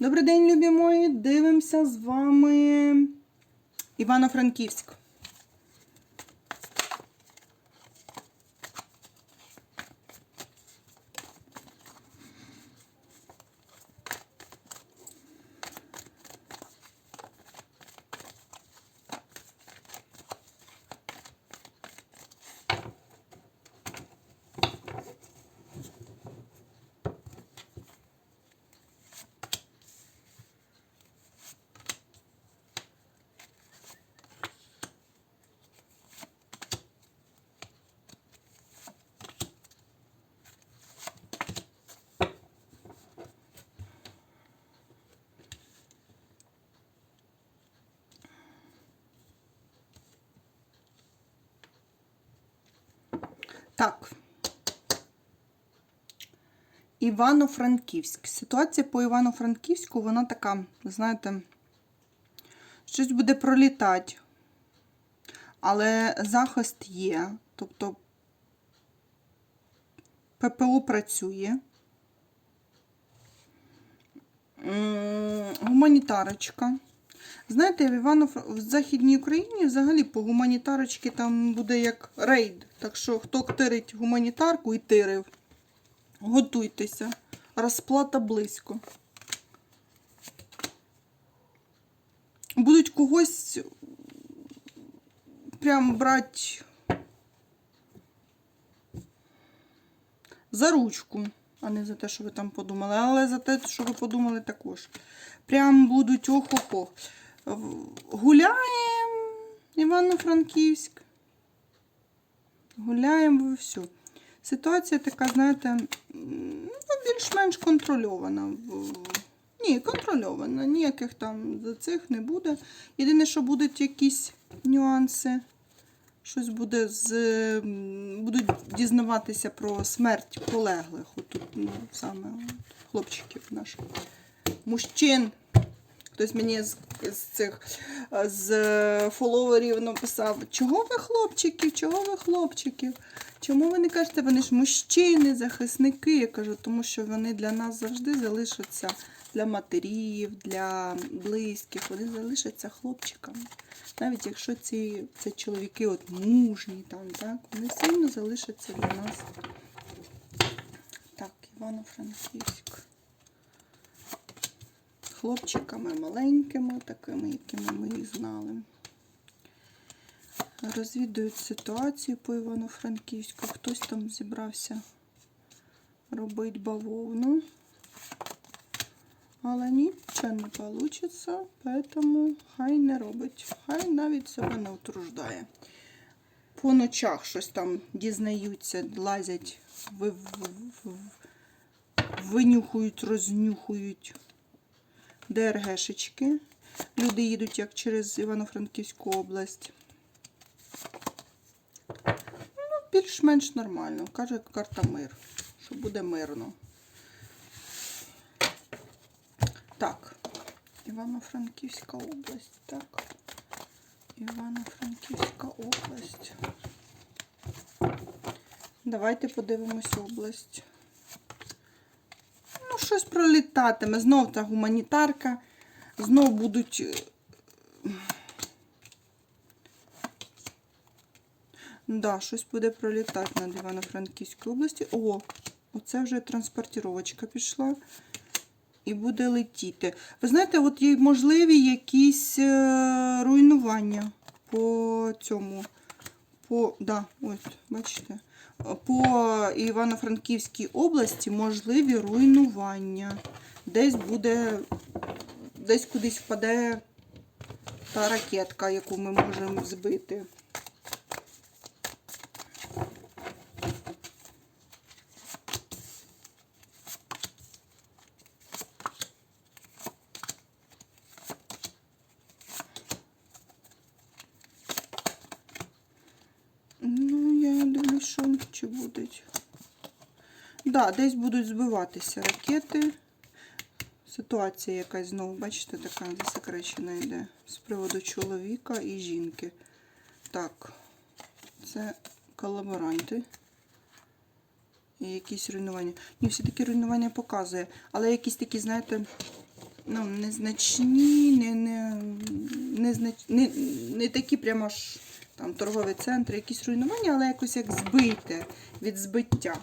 Добрий день, любі мої! Дивимося з вами Івано-Франківськ. Так. Івано-Франківськ. Ситуація по Івано-Франківську, вона така, знаєте, щось буде пролітати. Але захист є. Тобто ППО працює. Гуманітарочка. Знаєте, в Івано в Західній Україні взагалі по гуманітарочці там буде як рейд. Так що хто тирить гуманітарку і тирив, готуйтеся. Розплата близько. Будуть когось прям брати за ручку, а не за те, що ви там подумали. Але за те, що ви подумали також. Прям будуть ох-ох-ох. Гуляємо, Івано-Франківськ. Гуляємо все. Ситуація така, знаєте, ну, більш-менш контрольована. Ні, контрольована. Ніяких там цих не буде. Єдине, що будуть якісь нюанси. Щось буде з. Будуть дізнаватися про смерть полеглих. Отут, ну, саме от, хлопчиків наших. Мужчин. Хтось мені з, цих е, з фоловерів написав, чого ви хлопчиків, чого ви хлопчиків? Чому ви не кажете, вони ж мужчини, захисники? Я кажу, тому що вони для нас завжди залишаться для матерів, для близьких, вони залишаться хлопчиками. Навіть якщо ці, ці чоловіки от мужні, там, так, вони одно залишаться для нас. Так, Івано-Франківськ хлопчиками маленькими, такими, якими ми їх знали. Розвідують ситуацію по Івано-Франківську. Хтось там зібрався робити бавовну. Але нічого не вийде, тому хай не робить. Хай навіть себе не утруждає. По ночах щось там дізнаються, лазять, винюхують, рознюхують. ДРГшечки. Люди їдуть як через Івано-Франківську область. Ну, більш-менш нормально. Каже карта мир, що буде мирно. Так, Івано-Франківська область. Так. Івано-Франківська область. Давайте подивимось область. Ну, щось пролітатиме. Знов та гуманітарка. Знов будуть. е, Да, щось буде пролітати над Івано-Франківською області. О, оце вже транспортіровочка пішла. І буде летіти. Ви знаєте, от є можливі якісь е, руйнування по цьому. По, да, ось, бачите, по Івано-Франківській області можливі руйнування. Десь буде, десь кудись впаде та ракетка, яку ми можемо збити. Ну, я дивлюсь, чи будуть. Да, десь будуть збиватися ракети. Ситуація якась знову, бачите, така засекречена йде з приводу чоловіка і жінки. Так, це колаборанти. І якісь руйнування. Ні, всі такі руйнування показує. Але якісь такі, знаєте, ну, незначні, не, не, не, не, не такі прямо ж там торгові центри, якісь руйнування, але якось як збите від збиття.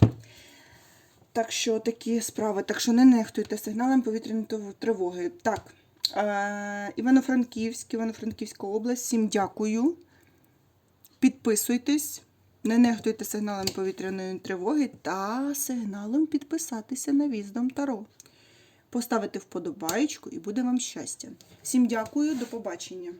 Так що такі справи. Так що не нехтуйте сигналом повітряної тривоги. Так, е- Івано-Франківськ, Івано-Франківська область. Всім дякую. Підписуйтесь. Не нехтуйте сигналом повітряної тривоги та сигналом підписатися на Віздом Таро. Поставити вподобаєчку і буде вам щастя. Всім дякую, до побачення.